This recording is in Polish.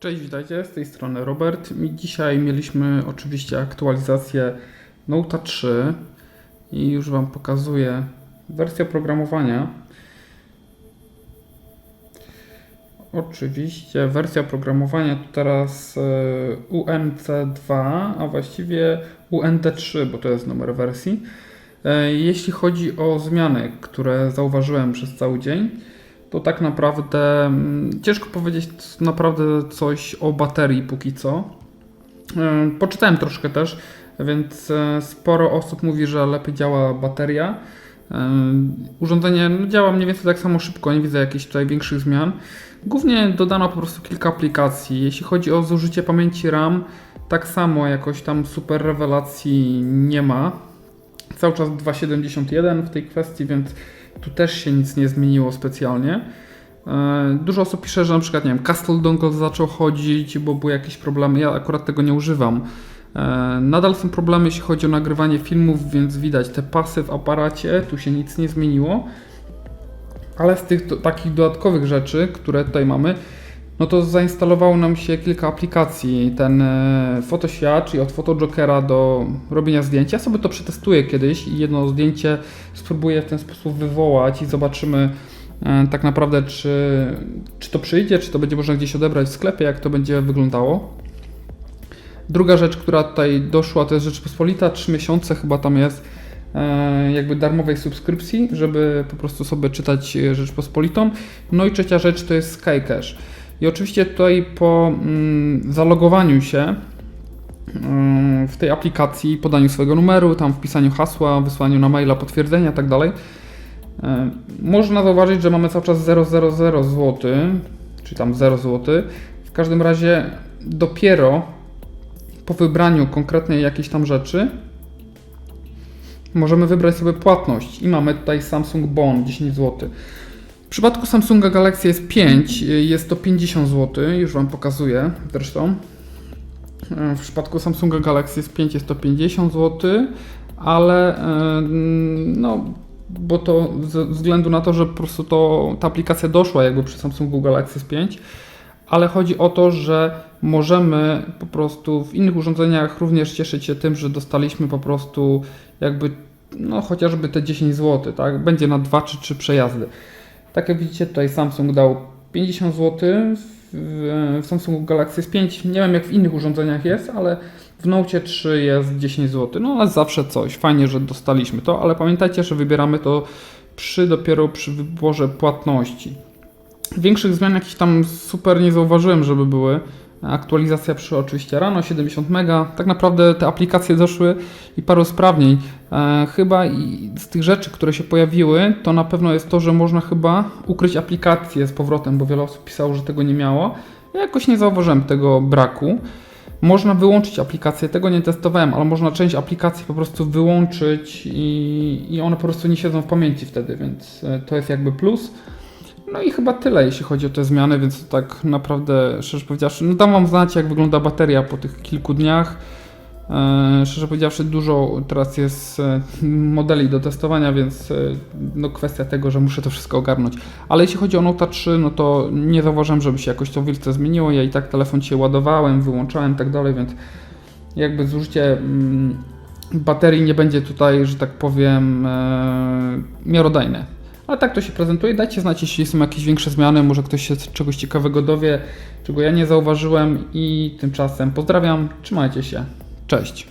Cześć, witajcie, z tej strony Robert. I dzisiaj mieliśmy oczywiście aktualizację Note 3 i już Wam pokazuję wersję oprogramowania. Oczywiście wersja oprogramowania to teraz e, UNC2, a właściwie UND3, bo to jest numer wersji. E, Jeśli chodzi o zmiany, które zauważyłem przez cały dzień, to tak naprawdę mm, ciężko powiedzieć naprawdę coś o baterii póki co. E, Poczytałem troszkę też, więc e, sporo osób mówi, że lepiej działa bateria. E, Urządzenie no, działa mniej więcej tak samo szybko, nie widzę jakichś tutaj większych zmian. Głównie dodano po prostu kilka aplikacji. Jeśli chodzi o zużycie pamięci RAM, tak samo jakoś tam super rewelacji nie ma. Cały czas 2.71 w tej kwestii, więc tu też się nic nie zmieniło specjalnie. E, Dużo osób pisze, że na przykład, nie wiem, Castle Dongle zaczął chodzić, bo były jakieś problemy. Ja akurat tego nie używam. E, Nadal są problemy, jeśli chodzi o nagrywanie filmów, więc widać te pasy w aparacie, tu się nic nie zmieniło. Ale z tych do, takich dodatkowych rzeczy, które tutaj mamy, no to zainstalowało nam się kilka aplikacji. Ten e, Photoshop, czyli od Photojokera do robienia zdjęć. Ja sobie to przetestuję kiedyś i jedno zdjęcie spróbuję w ten sposób wywołać i zobaczymy e, tak naprawdę, czy, czy to przyjdzie, czy to będzie można gdzieś odebrać w sklepie, jak to będzie wyglądało. Druga rzecz, która tutaj doszła, to jest Rzeczpospolita. 3 miesiące chyba tam jest e, jakby darmowej subskrypcji, żeby po prostu sobie czytać Rzeczpospolitą. No i trzecia rzecz to jest Skycache. I oczywiście tutaj po mm, zalogowaniu się mm, w tej aplikacji, podaniu swojego numeru, tam wpisaniu hasła, wysłaniu na maila potwierdzenia itd. e, Można zauważyć, że mamy cały czas 000 zł, czy tam 0 zł. W każdym razie dopiero po wybraniu konkretnej jakiejś tam rzeczy możemy wybrać sobie płatność i mamy tutaj Samsung Bon 10 zł. W przypadku Samsunga Galaxy S5 jest to 50 zł, już Wam pokazuję zresztą. E, W przypadku Samsunga Galaxy S5 jest to 50 zł, ale e, no, bo to ze względu na to, że po prostu to, ta aplikacja doszła jakby przy Samsungu Galaxy S5, ale chodzi o to, że możemy po prostu w innych urządzeniach również cieszyć się tym, że dostaliśmy po prostu jakby no chociażby te 10 zł, tak? Będzie na 2 czy 3 przejazdy. Tak jak widzicie, tutaj Samsung dał 50 zł. W, Samsungu Galaxy S5 nie wiem jak w innych urządzeniach jest, ale w Note 3 jest 10 zł. No ale zawsze coś. Fajnie, że dostaliśmy to, ale pamiętajcie, że wybieramy to przy dopiero przy wyborze płatności. Większych zmian jakichś tam super nie zauważyłem, żeby były. Aktualizacja przyszła oczywiście rano, 70 mega. Tak naprawdę te aplikacje doszły i paru sprawniej. E, chyba i z tych rzeczy, które się pojawiły, to na pewno jest to, że można chyba ukryć aplikację z powrotem, bo wiele osób pisało, że tego nie miało. Ja jakoś nie zauważyłem tego braku. Można wyłączyć aplikację, tego nie testowałem, ale można część aplikacji po prostu wyłączyć i, i one po prostu nie siedzą w pamięci wtedy, więc e, to jest jakby plus. No i chyba tyle, jeśli chodzi o te zmiany, więc tak naprawdę, szczerze powiedziawszy, no dam Wam znać, jak wygląda bateria po tych kilku dniach. E, szczerze powiedziawszy, dużo teraz jest e, modeli do testowania, więc e, no kwestia tego, że muszę to wszystko ogarnąć. Ale jeśli chodzi o Note 3, no to nie zauważyłem, żeby się jakoś to wielce zmieniło. Ja i tak telefon się ładowałem, wyłączałem i tak dalej, więc jakby zużycie mm, baterii nie będzie tutaj, że tak powiem, e, miarodajne. Ale tak to się prezentuje. Dajcie znać, jeśli są jakieś większe zmiany. Może ktoś się czegoś ciekawego dowie, czego ja nie zauważyłem. I tymczasem pozdrawiam, trzymajcie się. Cześć.